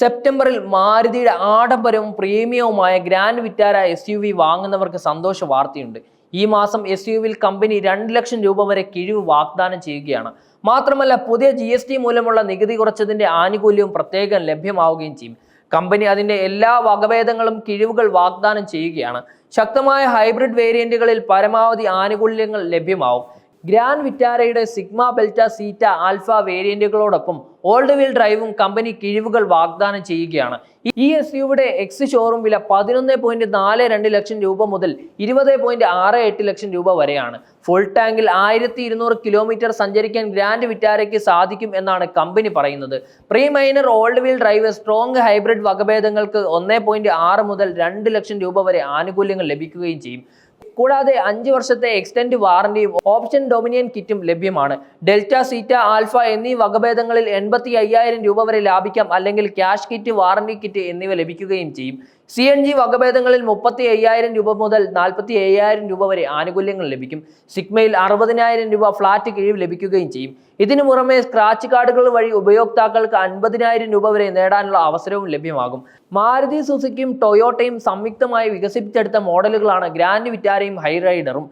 സെപ്റ്റംബറിൽ മാരുതിയുടെ ആഡംബരവും പ്രീമിയവുമായ grand Vitara S U V വാങ്ങുന്നവർക്ക് സന്തോഷ വാർത്തയുണ്ട്. ഈ മാസം എസ് യു വിൽ കമ്പനി രണ്ട് ലക്ഷം രൂപ വരെ കിഴിവ് വാഗ്ദാനം ചെയ്യുകയാണ്. മാത്രമല്ല പുതിയ ജി എസ് ടി മൂലമുള്ള നികുതി കുറച്ചതിന്റെ ആനുകൂല്യവും പ്രത്യേകം ലഭ്യമാവുകയും ചെയ്യും. കമ്പനി അതിന്റെ എല്ലാ വകഭേദങ്ങളും കിഴിവുകൾ വാഗ്ദാനം ചെയ്യുകയാണ്. ശക്തമായ ഹൈബ്രിഡ് വേരിയന്റുകളിൽ പരമാവധി ആനുകൂല്യങ്ങൾ ലഭ്യമാവും. ഗ്രാൻഡ് വിറ്റാരയുടെ സിഗ്മ ബെൽറ്റ സീറ്റ ആൽഫ വേരിയന്റുകളോടൊപ്പം ഓൾഡ് വീൽ ഡ്രൈവും കമ്പനി കിഴിവുകൾ വാഗ്ദാനം ചെയ്യുകയാണ്. ഈ എസ് യുടെ എക്സ് ഷോറൂം വില പതിനൊന്ന് പോയിന്റ് നാല് രണ്ട് ലക്ഷം രൂപ മുതൽ ഇരുപത് പോയിന്റ് ആറ് എട്ട് ലക്ഷം രൂപ വരെയാണ്. ഫുൾ ടാങ്കിൽ ആയിരത്തി ഇരുന്നൂറ് കിലോമീറ്റർ സഞ്ചരിക്കാൻ ഗ്രാൻഡ് വിറ്റാരയ്ക്ക് സാധിക്കും എന്നാണ് കമ്പനി പറയുന്നത്. Pre minor all wheel drive strong hybrid വകഭേദങ്ങൾക്ക് ഒന്ന് പോയിന്റ് ആറ് മുതൽ രണ്ട് ലക്ഷം രൂപ വരെ ആനുകൂല്യങ്ങൾ ലഭിക്കുകയും ചെയ്യും. കൂടാതെ അഞ്ച് വർഷത്തെ എക്സ്റ്റൻഡ് വാറന്റിയും ഓപ്ഷൻ ഡൊമിനിയൻ കിറ്റും ലഭ്യമാണ്. ഡെൽറ്റ സീറ്റ ആൽഫ എന്നീ വകഭേദങ്ങളിൽ എൺപത്തി രൂപ വരെ ലാഭിക്കാം. അല്ലെങ്കിൽ ക്യാഷ് കിറ്റ് വാറന്റി കിറ്റ് എന്നിവ ലഭിക്കുകയും ചെയ്യും. സി എൻ ജി വകഭേദങ്ങളിൽ മുപ്പത്തി അയ്യായിരം രൂപ മുതൽ നാൽപ്പത്തി അയ്യായിരം രൂപ വരെ ആനുകൂല്യങ്ങൾ ലഭിക്കും. സിഗ്മയിൽ അറുപതിനായിരം രൂപ ഫ്ലാറ്റ് കിഴിവ് ലഭിക്കുകയും ചെയ്യും. ഇതിനു പുറമെ സ്ക്രാച്ച് കാർഡുകൾ വഴി ഉപയോക്താക്കൾക്ക് അൻപതിനായിരം രൂപ വരെ നേടാനുള്ള അവസരവും ലഭ്യമാകും. മാരുതി സുസുക്കിയും ടൊയോട്ടയും സംയുക്തമായി വികസിപ്പിച്ചെടുത്ത മോഡലുകളാണ് ഗ്രാൻഡ് വിറ്റാരയും ഹൈറൈഡറും